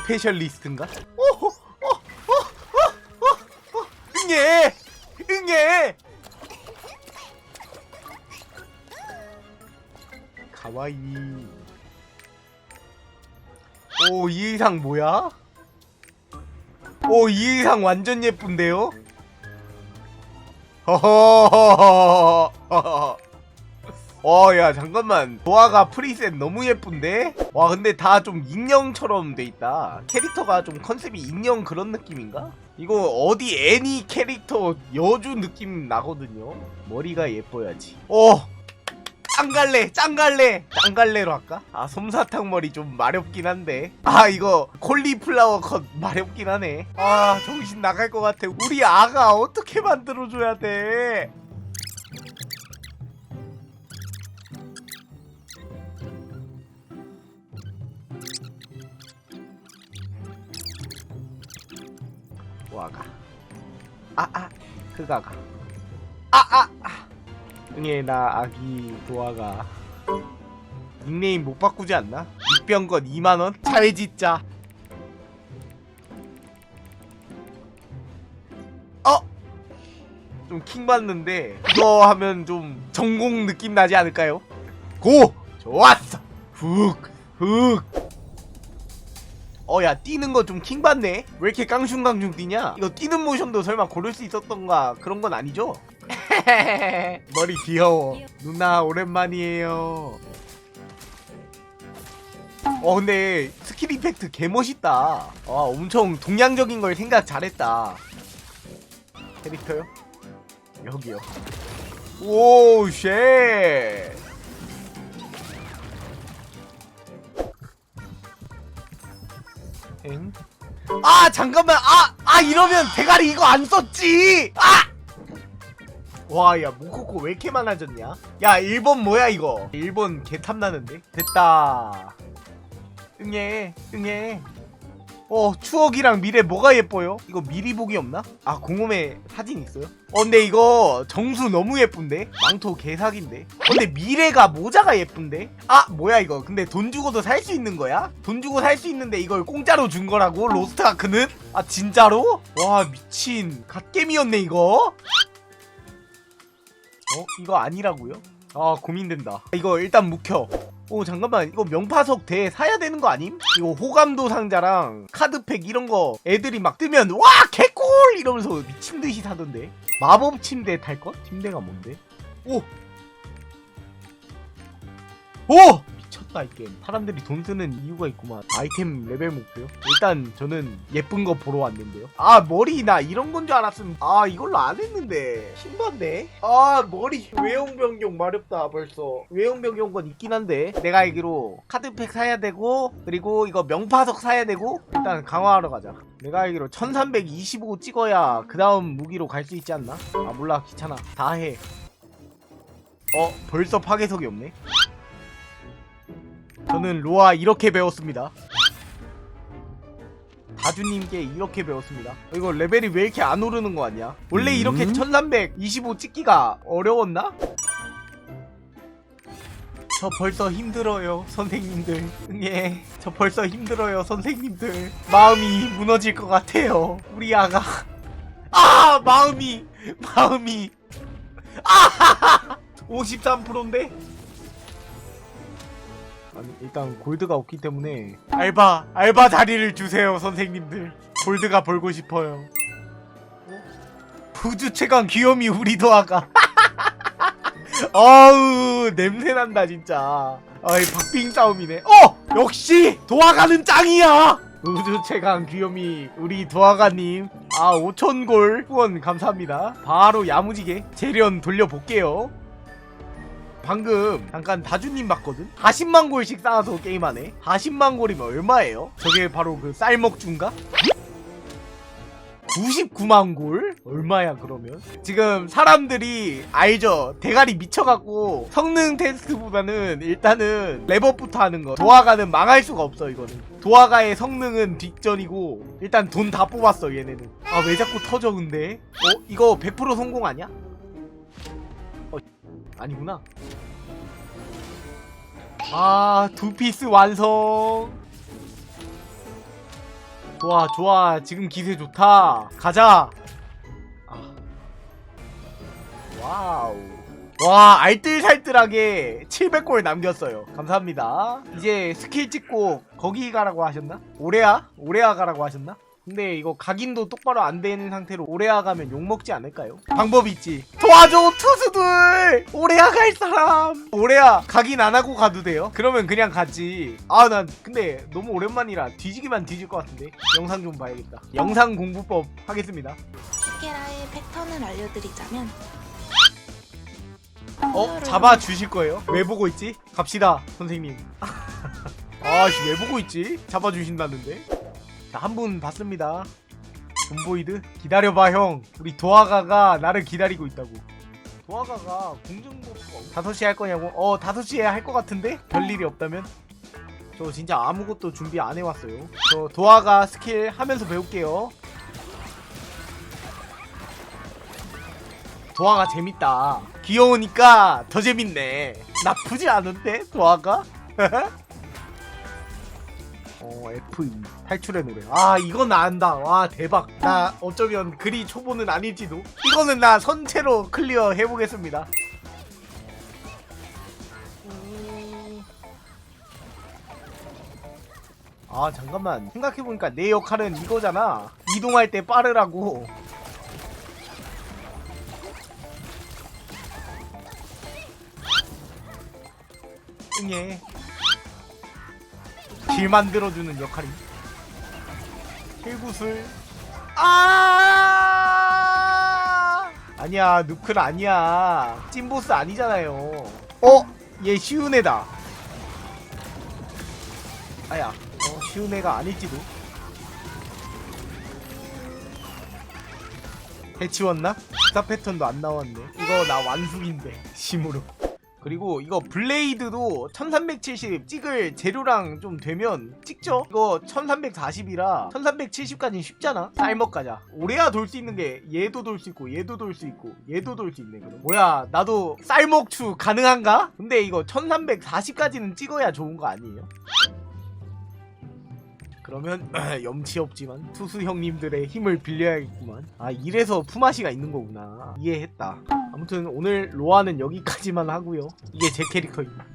스페셜리스트인가? 오호 어 어 어 어 어 응애 응애 가와이 오 이 의상 뭐야? 오 이 의상 완전 예쁜데요? 허허허허허허 어, 야, 잠깐만. 도화가 프리셋 너무 예쁜데? 와, 근데 다 좀 인형처럼 돼 있다. 캐릭터가 좀 컨셉이 인형 그런 느낌인가? 이거 어디 애니 캐릭터 여주 느낌 나거든요. 머리가 예뻐야지. 어! 짱갈래! 짱갈래! 짱갈래로 할까? 아, 솜사탕 머리 좀 마렵긴 한데. 아, 이거 콜리플라워 컷 마렵긴 하네. 아, 정신 나갈 것 같아. 우리 아가 어떻게 만들어줘야 돼? 와가 아아 그가가 아아 아. 응애 나 아기 도화가 닉네임 못 바꾸지 않나? 입병건 2만원? 잘 짓자 어? 좀 킹받는데 이거 하면 좀 전공 느낌 나지 않을까요? 고! 좋았어! 훅! 훅! 어, 야, 뛰는 거 좀 킹받네? 왜 이렇게 깡충깡충 뛰냐? 이거 뛰는 모션도 설마 고를 수 있었던가 그런 건 아니죠? 머리 귀여워. 누나, 오랜만이에요. 어, 근데 스킬 이펙트 개 멋있다. 아, 엄청 동양적인 걸 생각 잘했다. 캐릭터요? 여기요. 오, 쉣! 엥? 아 잠깐만 아! 아 이러면 대가리 이거 안 썼지! 아! 와야 모코코 왜 이렇게 많아졌냐? 야 1번 뭐야 이거 1번 개 탐나는데? 됐다 응애 응애 어 추억이랑 미래 뭐가 예뻐요? 이거 미리 보기 없나? 아 공홈에 사진 있어요? 어 근데 이거 정수 너무 예쁜데? 망토 개사기인데? 어, 근데 미래가 모자가 예쁜데? 아 뭐야 이거 근데 돈 주고도 살 수 있는 거야? 돈 주고 살 수 있는데 이걸 공짜로 준 거라고? 로스트 아크는? 아 진짜로? 와 미친 갓겜이었네 이거? 어? 이거 아니라고요? 아 고민된다 이거 일단 묵혀 오 잠깐만 이거 명파석 대 사야 되는 거 아님? 이거 호감도 상자랑 카드팩 이런 거 애들이 막 뜨면 와 개꿀 이러면서 미친 듯이 사던데 마법 침대 탈 것? 침대가 뭔데? 오! 오! 이 게임 사람들이 돈 쓰는 이유가 있구만. 아이템 레벨 목표? 일단 저는 예쁜 거 보러 왔는데요. 아 머리 나 이런 건 줄 알았으면 아 이걸로 안 했는데. 신받네. 아 머리. 외형 변경 마렵다 벌써. 외형 변경 건 있긴 한데 내가 알기로 카드팩 사야 되고 그리고 이거 명파석 사야 되고 일단 강화하러 가자. 내가 알기로 1325 찍어야 그 다음 무기로 갈 수 있지 않나? 아 몰라. 귀찮아. 다해. 어 벌써 파괴석이 없네 저는 로아 이렇게 배웠습니다. 다주님께 이렇게 배웠습니다. 이거 레벨이 왜 이렇게 안 오르는 거 같냐? 원래 이렇게 음? 1325 찍기가 어려웠나? 저 벌써 힘들어요, 선생님들. 예, 저 벌써 힘들어요, 선생님들. 마음이 무너질 것 같아요, 우리 아가. 아, 마음이, 마음이. 아, 53%인데? 아니 일단 골드가 없기 때문에 알바 알바 자리를 주세요 선생님들. 골드가 벌고 싶어요. 어? 부주 최강 귀요미 우리 도 아가. 어우 냄새난다 진짜. 아이 박빙 싸움이네. 어! 역시 도아가는 짱이야! 우주 최강 귀요미 우리 도아가님. 아 5천골 후원 감사합니다. 바로 야무지게 재련 돌려볼게요 방금 잠깐 다주님 봤거든? 40만 골씩 쌓아서 게임하네 40만 골이면 얼마예요? 저게 바로 그 쌀먹주인가? 99만 골? 얼마야 그러면? 지금 사람들이 알죠? 대가리 미쳐갖고 성능 테스트보다는 일단은 레버부터 하는 거 도화가는 망할 수가 없어 이거는 도화가의 성능은 뒷전이고 일단 돈 다 뽑았어 얘네는 아 왜 자꾸 터져 근데? 어? 이거 100% 성공 아니야? 어 아니구나 아, 두 피스 완성. 좋아 좋아 지금 기세 좋다 가자 아. 와우 와 알뜰살뜰하게 700골 남겼어요 감사합니다 이제 스킬 찍고 거기 가라고 하셨나? 오레아? 오레아 가라고 하셨나? 근데 이거 각인도 똑바로 안 되는 상태로 오레아 가면 욕먹지 않을까요? 방법이 있지 도와줘 투수들 오레아 갈 사람 오레아 각인 안 하고 가도 돼요? 그러면 그냥 가지 아 난 근데 너무 오랜만이라 뒤지기만 뒤질 것 같은데 영상 좀 봐야겠다 영상 공부법 하겠습니다 키케라의 패턴을 알려드리자면 어? 잡아 주실 거예요? 왜 보고 있지? 갑시다 선생님 아씨 왜 보고 있지? 잡아 주신다는데 자 한 분 봤습니다 존보이드 기다려봐 형 우리 도화가가 나를 기다리고 있다고 도화가가 공중보가 5시에 할 거냐고? 어 5시에 할 것 같은데? 별일이 없다면? 저 진짜 아무것도 준비 안 해왔어요 저 도화가 스킬 하면서 배울게요 도화가 재밌다. 귀여우니까 더 재밌네. 나쁘지 않은데 도화가? 어 F2 탈출의 노래. 아 이건 나 안다. 와 대박. 나 어쩌면 그리 초보는 아닐지도. 이거는 나 선체로 클리어 해보겠습니다. 음. 아 잠깐만 생각해보니까 내 역할은 이거잖아 이동할 때 빠르라고 응애 길 만들어주는 역할이. 킬구슬. 아! 아니야 누클 아니야. 찐보스 아니잖아요. 어? 얘 쉬운 애다. 아야 어 쉬운 애가 아닐지도. 해치웠나? 기사 패턴도 안 나왔네. 이거 나 완숙인데 심으로 그리고 이거 블레이드도 1370 찍을 재료랑 좀 되면 찍죠? 이거 1340이라 1370까지는 쉽잖아? 쌀먹 가자 오레아 돌수 있는 게 얘도 돌 수 있고 얘도 돌 수 있고 얘도 돌 수 있네 그럼 뭐야 나도 쌀먹추 가능한가? 근데 이거 1340까지는 찍어야 좋은 거 아니에요? 그러면 염치 없지만 투수 형님들의 힘을 빌려야겠구만 아 이래서 푸마시가 있는 거구나 이해했다 아무튼 오늘 로아는 여기까지만 하고요. 이게 제 캐릭터입니다